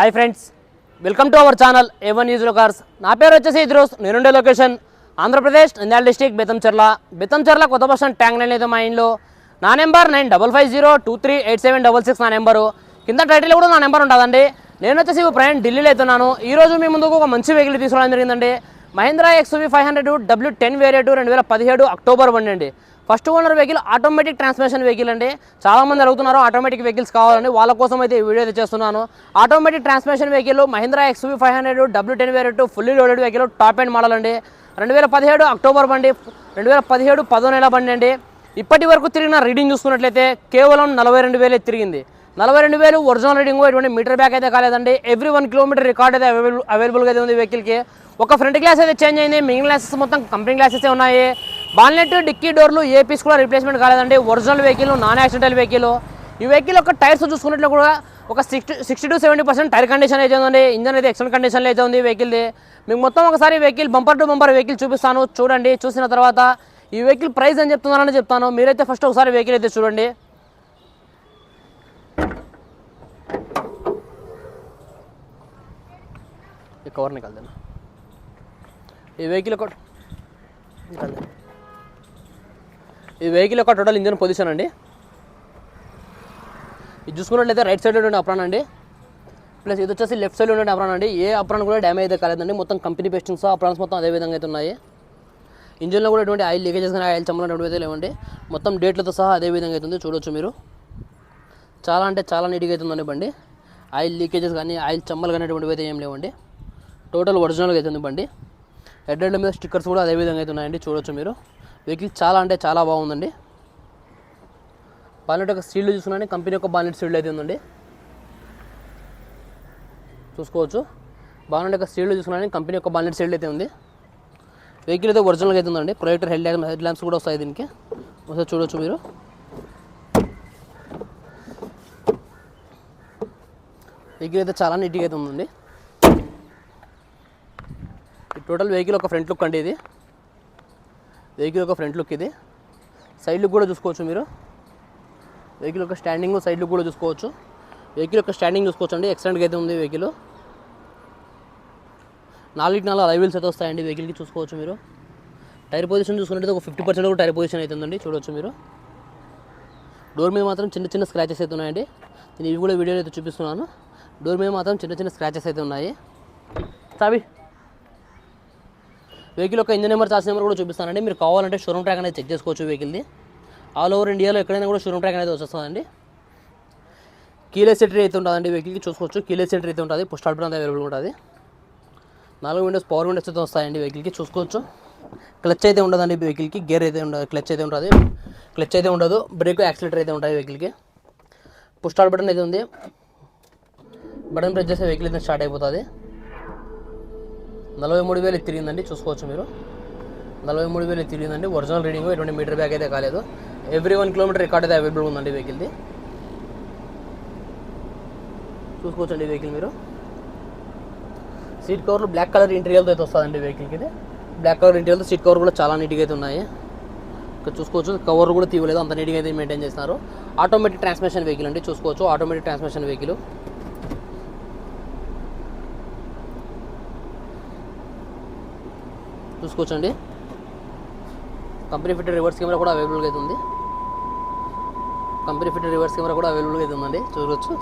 Hi friends welcome to our channel A one news cars నా పేరు వచ్చేసి ఇద్రోస్ నేనుండే లొకేషన్ ఆంధ్రప్రదేశ్ నంద్యాల డిస్టిక్ బెతంచెర్ల బెతంచెర్ల కొత్త బస్ స్టాండ్ ట్యాంక్ లైన్ అయితే మా ఇంట్లో. నా number nine double five zero two three eight seven double six నా నెంబరు కింద టైటిల్ కూడా నా నెంబర్ ఉంటుందండి నేను వచ్చేసి ప్రయాణం ఢిల్లీలో అవుతున్నాను. ఈ రోజు మీ ముందుకు ఒక మంచి వెహికల్ తీసుకోవడం జరిగిందండి. Mahindra XUV five hundred W ten variant రెండు వేల పదిహేడు అక్టోబర్ వన్ అండి. First owner vehicle automatic transmission vehicle అండి. చాలా మంది అడుగుతున్నారు ఆటోమేటిక్ వెహికల్స్ కావాలని. వాళ్ళ కోసం అయితే ఈ వీడియో అయితే చేస్తున్నాను. Automatic transmission vehicle Mahindra XUV five hundred W ten variant fully loaded vehicle top and model అండి. రెండు వేల పదిహేడు అక్టోబర్ బండి రెండు వేల పదిహేడు పదో నెల బండి అండి. ఇప్పటి వరకు తిరిగిన రీడింగ్ చూసుకున్నట్లయితే కేవలం నలభై రెండు వేలే తిరిగింది. నలభై రెండు వేలు ఒరిజినల్ రీడింగ్ ఎటువంటి మీటర్ బ్యాక్ అయితే కాలేదండి. ఎవ్రీ వన్ కిలోమీటర్ రికార్డ్ అయితే అవైలబుల్ అవైలబుల్గా అయితే ఉంది వెహికల్కి ఒక ఫ్రంట్ గ్లాస్ అయితే చేంజ్ అయింది. మిగిలిన గ్లాసెస్ మొత్తం కంపెనీ గ్లాసెస్ ఉన్నాయి. బాన్లెట్ డిక్కీ డోర్లు ఏ పీస్ కూడా రిప్లేస్మెంట్ కాలేదండి. Original vehicle non accidental vehicle. ఈ వెహికల్ యొక్క టైర్స్ చూసుకున్నట్లు కూడా ఒక sixty sixty to seventy percent tyre condition అయితే ఉందండి. ఇంజన్ అయితే ఎక్సలెంట్ కండిషన్లో అయితే ఉంది వెహికల్ది మీకు మొత్తం ఒకసారి vehicle bumper to bumper vehicle చూపిస్తాను. చూడండి చూసిన తర్వాత ఈ వెహికల్ ప్రైస్ అని చెప్తున్నారని చెప్తాను. మీరైతే ఫస్ట్ ఒకసారి వెహికల్ అయితే చూడండి. ఈ కవర్ ఈ వెహికల్ ఒక నికాల్దాను ఈ వెహికల్ యొక్క టోటల్ ఇంజన్ పొజిషన్ అండి. ఇది చూసుకున్నట్లయితే రైట్ సైడ్లో ఉండే అప్రాన్ అండి. ప్లస్ ఇది వచ్చేసి లెఫ్ట్ సైడ్లో ఉండే అప్రాన్ అండి. ఏ అప్రాన్ కూడా డ్యామేజ్ అయితే కాలేదండి. మొత్తం కంపెనీ పేస్టింగ్స్ అప్రాన్స్ మొత్తం అదే విధంగా అయితే ఉన్నాయి. ఇంజన్లో కూడా ఎటువంటి ఆయిల్ లీకేజెస్ కానీ ఆయిల్ చమ్మలు అయితే లేవండి. మొత్తం డేట్లతో సహా అదే విధంగా అవుతుంది చూడొచ్చు మీరు. చాలా అంటే చాలా నీట్గా అవుతుందండి బండి. ఆయిల్ లీకేజెస్ కానీ ఆయిల్ చమ్మలు కానీ అటువంటివి అయితే ఏం లేవండి. టోటల్ ఒరిజినల్గా అవుతుంది బండి. హెడ్ హెడ్ మీద స్టిక్కర్స్ కూడా అదే విధంగా అయితే ఉన్నాయండి. చూడొచ్చు మీరు. వెహికల్ చాలా అంటే చాలా బాగుందండి. బాలెట్ యొక్క సీల్డ్ చూసుకున్నాను కంపెనీ యొక్క బాలెట్ సీల్డ్ అయితే ఉందండి. చూసుకోవచ్చు. బాలెట్ యొక్క సీల్డ్ చూసుకున్నాను కంపెనీ యొక్క బాలెట్ సీల్డ్ అయితే ఉంది. వెహికల్ అయితే ఒరిజినల్గా అయితే ఉందండి. Projector head lamp head lamps కూడా వస్తాయి దీనికి. ఒకసారి చూడవచ్చు మీరు. వెహికల్ అయితే చాలా నీట్గా అయితే ఉందండి. టోటల్ వెహికల్ ఒక ఫ్రంట్ లుక్ అండి ఇది. వెహికల్ ఒక ఫ్రంట్ లుక్ ఇది. సైడ్ లుక్ కూడా చూసుకోవచ్చు మీరు. వెహికల్ యొక్క స్టాండింగ్ సైడ్ లుక్ కూడా చూసుకోవచ్చు. వెహికల్ యొక్క స్టాండింగ్ చూసుకోవచ్చు అండి. ఎక్సలెంట్గా అయితే ఉంది వెహికల్ నాలుగు నాలుగు అలైవిల్స్ అయితే వస్తాయండి. వెహికల్కి చూసుకోవచ్చు మీరు. టైర్ పొజిషన్ చూసుకున్నట్టు ఒక ఫిఫ్టీ పర్సెంట్ కూడా టైర్ పొజిషన్ అవుతుందండి చూడవచ్చు మీరు. డోర్ మీద మాత్రం చిన్న చిన్న స్క్రాచెస్ అయితే ఉన్నాయండి. నేను ఇవి కూడా వీడియోలో అయితే చూపిస్తున్నాను. డోర్ మీద మాత్రం చిన్న చిన్న స్క్రాచెస్ అయితే ఉన్నాయి. సాబి వెహికల్ యొక్క ఇంజన్ నెంబర్ చార్జ్ నెంబర్ కూడా చూపిస్తానండి. మీరు కావాలంటే షోరూమ్ ట్రాక్ అనేది చెక్ చేసుకోవచ్చు వెహికల్ది ఆల్ ఓవర్ ఇండియాలో ఎక్కడైనా కూడా షోరూమ్ ట్రాక్ అనేది వచ్చేస్తుందండి. కీలెస్ ఎంట్రీ అయితే ఉంటుందండి వెహికల్కి చూసుకోవచ్చు. కీలెస్ ఎంట్రీ అయితే ఉంటుంది. పుష్ స్టార్ట్ అవైలబుల్ ఉంటుంది. నాలుగు విండోస్ పవర్ విండోస్ అయితే వస్తాయండి వెహికల్కి చూసుకోవచ్చు. క్లచ్ అయితే ఉండదండి వెహికల్కి. గేర్ అయితే ఉండదు క్లచ్ అయితే ఉంటుంది క్లచ్ అయితే ఉండదు. బ్రేక్ యాక్సిలేటర్ అయితే ఉంటుంది వెహికల్కి. పుష్ స్టార్ట్ బటన్ అయితే ఉంది. బటన్ ప్రెస్ చేస్తే వెహికల్ అయితే స్టార్ట్ అయిపోతుంది. నలభై మూడు వేలు తిరిగిందండి చూసుకోవచ్చు మీరు. నలభై మూడు వేలు తిరిగిందండి. ఒరిజినల్ రీడింగ్ ఎటువంటి మీటర్ బ్యాగ్ అయితే కాలేదు. ఎవ్రీ వన్ కిలోమీటర్ రికార్డ్ అయితే అవైలబుల్ ఉందండి వెహికల్ది. చూసుకోవచ్చండి వెహికల్ మీరు. సీట్ కవర్లు బ్లాక్ కలర్ ఇంటీరియర్తో అయితే వస్తుందండి వెహికల్కి ఇది. బ్లాక్ కలర్ ఇంటీరియర్తో సీట్ కవర్ కూడా చాలా నీట్గా అయితే ఉన్నాయి. ఇక్కడ చూసుకోవచ్చు కవర్ కూడా తీయలేదు అంత నీట్గా అయితే మెయింటైన్ చేస్తున్నారు ఆటోమేటిక్ ట్రాన్స్మిషన్ వెహికల్ అండి చూసుకోవచ్చు. ఆటోమేటిక్ ట్రాన్స్మిషన్ వెహికల్ చూసుకోవచ్చండి. కంపెనీ ఫిట్ రివర్స్ కెమెరా కూడా అవైలబుల్గా అయితే ఉంది. కంపెనీ ఫిట్ రివర్స్ కెమెరా కూడా అవైలబుల్గా అయితే ఉందండి. చూడవచ్చు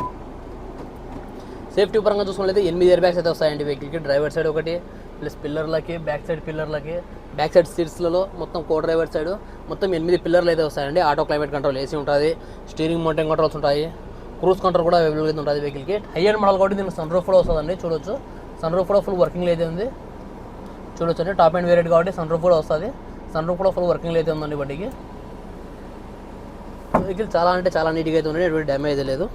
సేఫ్టీ పరంగా చూసుకున్నట్లయితే ఎనిమిది ఇయర్ బ్యాగ్స్ అయితే వస్తాయండి వెహికల్కి డ్రైవర్ సైడ్ ఒకటి ప్లస్ పిల్లర్లకి బ్యాక్ సైడ్ పిల్లర్లకి బ్యాక్ సైడ్ సీట్స్లలో మొత్తం కో డ్రైవర్ సైడ్ మొత్తం ఎనిమిది పిల్లర్లు అయితే వస్తాయండి. ఆటో క్లైమేట్ కంట్రోల్ ఏసీ ఉంటుంది. స్టీరింగ్ మౌంటైన్ కంట్రోల్స్ ఉంటాయి. క్రూజ్ కంట్రోల్ కూడా అవైలబుల్గా అయితే ఉంటుంది వెహికల్కి హై అండ్ మోడల్ కాబట్టి దీనికి సన్ రూఫ్ కూడా వస్తుందండి. చూడొచ్చు. సన్ రూఫ్ కూడా ఫుల్ వర్కింగ్ అయితే ఉంది. చూడొచ్చు అండి టాప్ అండ్ వేరియట్ కాబట్టి సన్ రూఫ్ కూడా వస్తుంది. సన్ రూఫ్ కూడా ఫుల్ వర్కింగ్ అయితే ఉందండి బండికి వెహికల్ చాలా అంటే చాలా నీట్గా అయితే ఉన్నాయి ఎటువంటి డ్యామేజ్ లేదు.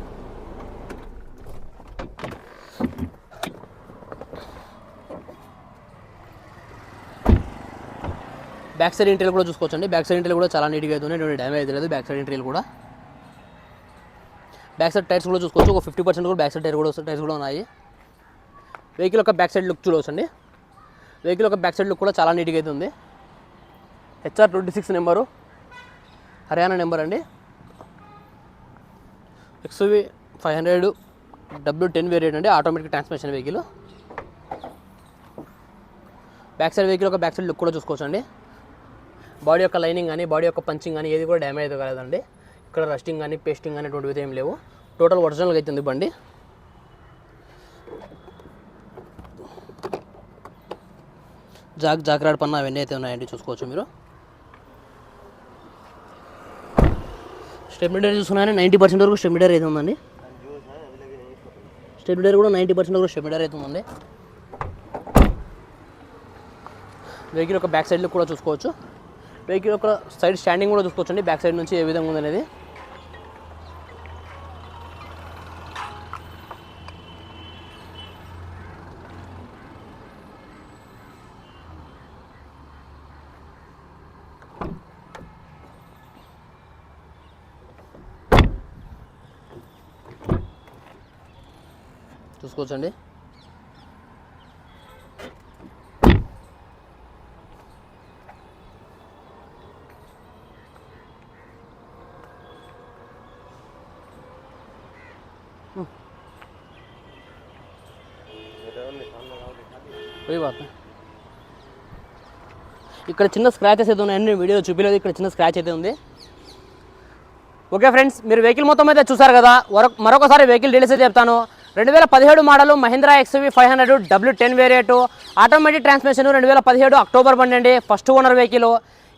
బ్యాక్ సైడ్ ఇంటీరియల్ కూడా చూసుకోవచ్చండి. బ్యాక్ సైడ్ ఇంటీరియల్ కూడా చాలా నీట్గా అయితే ఉన్నాయి ఎటువంటి డ్యామేజ్ లేదు. బ్యాక్ సైడ్ ఇంటీరియల్ కూడా. బ్యాక్ సైడ్ టైర్స్ కూడా చూసుకోవచ్చు. ఒక ఫిఫ్టీ పర్సెంట్ కూడా బ్యాక్ సైడ్ టైర్ కూడా టైర్స్ కూడా ఉన్నాయి. వెహికల్ యొక్క బ్యాక్ సైడ్ లుక్ చూడవచ్చండి. వెహికల్ ఒక బ్యాక్ సైడ్ లుక్ కూడా చాలా నీట్గా అయితే ఉంది. HR twenty six number Haryana number అండి. XUV five hundred W ten variant అండి automatic transmission vehicle back side vehicle ఒక బ్యాక్ సైడ్ లుక్ కూడా చూసుకోవచ్చు అండి బాడీ యొక్క లైనింగ్ కానీ బాడీ యొక్క పంచింగ్ కానీ ఏది కూడా డ్యామేజ్ అయితే కాలేదండి. ఇక్కడ రస్టింగ్ కానీ పేస్టింగ్ కానీ అటువంటివి ఏం లేవు. టోటల్ ఒరిజినల్గా అయితే ఉంది బండి. జాక్ జాగ్రత్త పన్న అవన్నీ అయితే ఉన్నాయండి చూసుకోవచ్చు మీరు. స్టెబిలిటర్ చూసుకున్నా నైంటీ పర్సెంట్ వరకు స్టెబిలిటర్ అయితే ఉందండి. స్టెబిలిటర్ కూడా నైంటీ పర్సెంట్ వరకు స్టెబిలిటర్ అయితే ఉందండి. వెహికల్ యొక్క బ్యాక్ సైడ్లో కూడా చూసుకోవచ్చు. వెహికల్ యొక్క సైడ్ స్టాండింగ్ కూడా చూసుకోవచ్చు అండి బ్యాక్ సైడ్ నుంచి ఏ విధంగా ఉంది చూసుకోవచ్చండి. ఇక్కడ చిన్న స్క్రాచెస్ అయితే ఉన్నాయండి వీడియో చూపిలేదు ఇక్కడ చిన్న స్క్రాచ్ అయితే ఉంది. ఓకే ఫ్రెండ్స్ మీరు వెహికల్ మొత్తం అయితే చూసారు కదా మరొకసారి వెహికల్ డీటెయిల్స్ అయితే చెప్తాను. రెండు వేల పదిహేడు model Mahindra XUV five hundred W ten variant automatic transmission రెండు వేల పదిహేడు అక్టోబర్ బండి అండి ఫస్ట్ ఓనర్ వెహికల్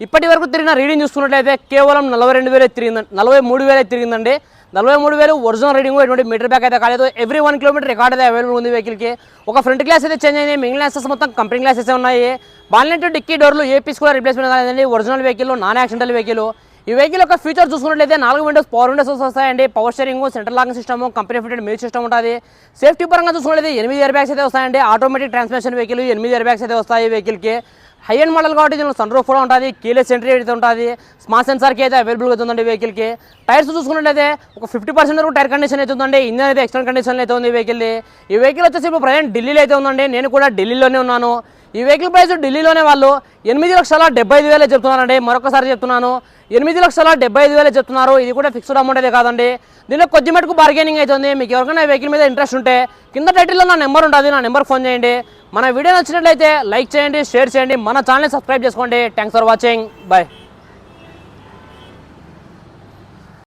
ఇప్పటి వరకు తిరిగిన రీడింగ్ చూసుకున్నట్లయితే కేవలం నలభై రెండు వేలే తిరిగిందండి. నలభై మూడు వేలే తిరిగిందండి. నలభై మూడు వేలు ఒరిజినల్ రీడింగ్ ఎటువంటి మీటర్ బ్యాక్ అయితే కాలేదు. ఎవ్రీ వన్ కిలోమీటర్ రికార్డ్ అయితే అవైలబుల్ ఉంది వెహికల్కి ఒక ఫ్రంట్ గ్లాస్ అయితే చేంజ్ అయింది మిగిలిన గ్లాసెస్ మొత్తం కంపెనీ గ్లాసెస్ ఉన్నాయి. బాలినట్టు డిక్కీ డోర్లు ఏ పీస్ కూడా రిప్లేస్మెంట్ కాలేదండి. Original vehicle non accidental vehicle ఈ వెహికల్ యొక్క ఫీచర్ చూసుకున్నట్లయితే నాలుగు విండోస్ పవర్ విండోస్ వస్తాయండి. Power steering central locking system company fitted music system ఉంటుంది. సేఫ్టీ పరంగా చూసుకున్నట్లయితే ఎనిమిది ఇయర్ బ్యాగ్స్ అయితే వస్తాయండి. ఆటోమేటిక్ ట్రాన్స్మిషన్ వెహికల్ ఎనిమిది ఇయర్ బ్యాగ్స్ అయితే వస్తాయి ఈ వెహికల్కి హై అండ్ మోడల్ కాబట్టి దీనిలో సన్ రూఫ్ కూడా ఉంటుంది కీలెస్ ఎంట్రీ అయితే ఉంటుంది స్మార్ట్ సెన్సార్కి అయితే అవైలబుల్గా అవుతుందండి వెహికల్కి టైర్స్ చూసుకున్నట్లయితే ఒక ఫిఫ్టీ పర్సెంట్ వరకు టైర్ కండిషన్ అయితే ఉందండి ఇంజన్ అయితే ఎక్స్టెంట్ కండిషన్ అయితే ఉంది ఈ వెహికల్ ఈ వెహికల్ వచ్చేసి ఇప్పుడు ప్రజెంట్ ఢిల్లీలో అయితే ఉందండి నేను కూడా ఢిల్లీలోనే ఉన్నాను. ఈ వెహికల్ ప్రైస్ ఢిల్లీలోనే వాళ్ళు ఎనిమిది లక్షల డెబ్బై ఐదు వేలే చెప్తున్నారండి మరొకసారి చెప్తున్నాను. ఎనిమిది లక్షల డెబ్బై ఐదు వేలే చెప్తున్నారు ఇది కూడా ఫిక్స్డ్ అమౌంట్ అయితే కాదండి. దీనిలో కొద్ది మటుకు బార్గెనింగ్ అవుతుంది మీకు ఎవరికైనా వెహికల్ మీద ఇంట్రెస్ట్ ఉంటే కింద టైటిల్లో నా నెంబర్ ఉంటుంది నా నెంబర్ ఫోన్ చేయండి. మన వీడియో నచ్చినట్లయితే లైక్ చేయండి షేర్ చేయండి. మన ఛానల్ సబ్స్క్రైబ్ చేసుకోండి. Thanks for watching bye